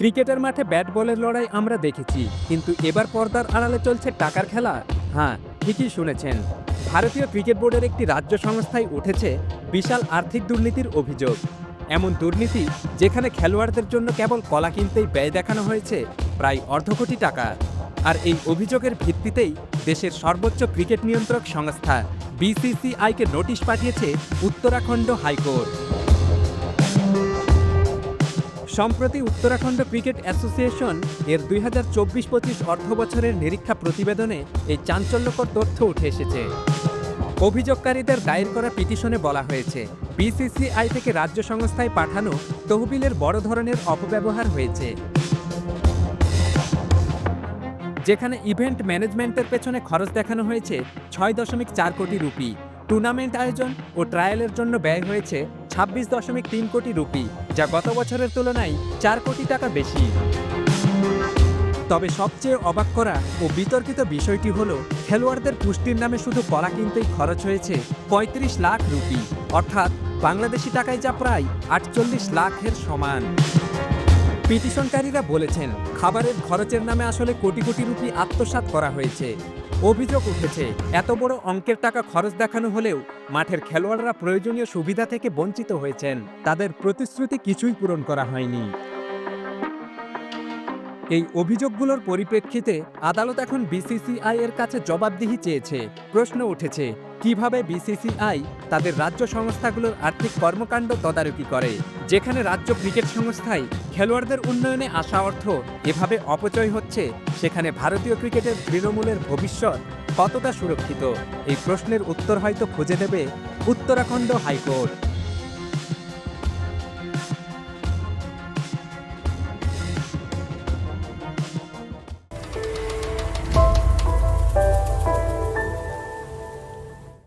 ক্রিকেটের মাঠে ব্যাট বলের লড়াই আমরা দেখেছি, কিন্তু এবার পর্দার আড়ালে চলছে টাকার খেলা। হ্যাঁ ঠিকই শুনেছেন। ভারতীয় ক্রিকেট বোর্ডের একটি রাজ্য সংস্থায় উঠেছে বিশাল আর্থিক দুর্নীতির অভিযোগ। এমন দুর্নীতি যেখানে খেলোয়াড়দের জন্য কেবল কলা কিনতেই ব্যয় দেখানো হয়েছে প্রায় অর্ধ কোটি টাকা। আর এই অভিযোগের ভিত্তিতেই দেশের সর্বোচ্চ ক্রিকেট নিয়ন্ত্রক সংস্থা বিসিসিআইকে নোটিশ পাঠিয়েছে উত্তরাখণ্ড হাইকোর্ট। সম্প্রতি উত্তরাখণ্ড ক্রিকেট অ্যাসোসিয়েশন এর দুই হাজার চব্বিশ পঁচিশ অর্থ বছরের নিরীক্ষা প্রতিবেদনে এই চাঞ্চল্যকর তথ্য উঠে এসেছে। অভিযোগকারীদের দায়ের করা পিটিশনে বলা হয়েছে, বিসিসিআই থেকে রাজ্য সংস্থায় পাঠানো তহবিলের বড় ধরনের অপব্যবহার হয়েছে। যেখানে ইভেন্ট ম্যানেজমেন্টের পেছনে খরচ দেখানো হয়েছে ছয় দশমিক চার কোটি রুপি। টুর্নামেন্ট আয়োজন ও ট্রায়ালের জন্য ব্যয় হয়েছে ছাব্বিশ দশমিক তিন কোটি রুপি। যা গত বছরের তুলনায় চার কোটি টাকা বেশি। তবে সবচেয়ে অবাক করা ও বিতর্কিত বিষয়টি হল, খেলোয়াড়দের পুষ্টির নামে শুধু কলা কিনতেই খরচ হয়েছে পঁয়ত্রিশ লাখ রুপি। অর্থাৎ বাংলাদেশি টাকায় যা প্রায় আটচল্লিশ লাখের সমান। পিটিশনকারীরা বলেছেন, খাবারের খরচের নামে আসলে কোটি কোটি রুপি আত্মসাৎ করা হয়েছে। অভিযোগ উঠেছে, এত বড় অঙ্কের টাকা খরচ দেখানো হলেও মাঠের খেলোয়াড়রা প্রয়োজনীয় সুবিধা থেকে বঞ্চিত হয়েছেন। তাদের প্রতিশ্রুতি কিছুই পূরণ করা হয়নি। এই অভিযোগগুলোর পরিপ্রেক্ষিতে আদালত এখন বিসিসিআই এর কাছে জবাবদিহি চেয়েছে। প্রশ্ন উঠেছে কীভাবে বিসিসিআই তাদের রাজ্য সংস্থাগুলোর আর্থিক কর্মকাণ্ড তদারকি করে? যেখানে রাজ্য ক্রিকেট সংস্থায় খেলোয়াড়দের উন্নয়নে আসা অর্থ এভাবে অপচয় হচ্ছে, সেখানে ভারতীয় ক্রিকেটের তৃণমূলের ভবিষ্যৎ কতটা সুরক্ষিত? এই প্রশ্নের উত্তর হয়তো খুঁজে দেবে উত্তরাখণ্ড হাইকোর্ট।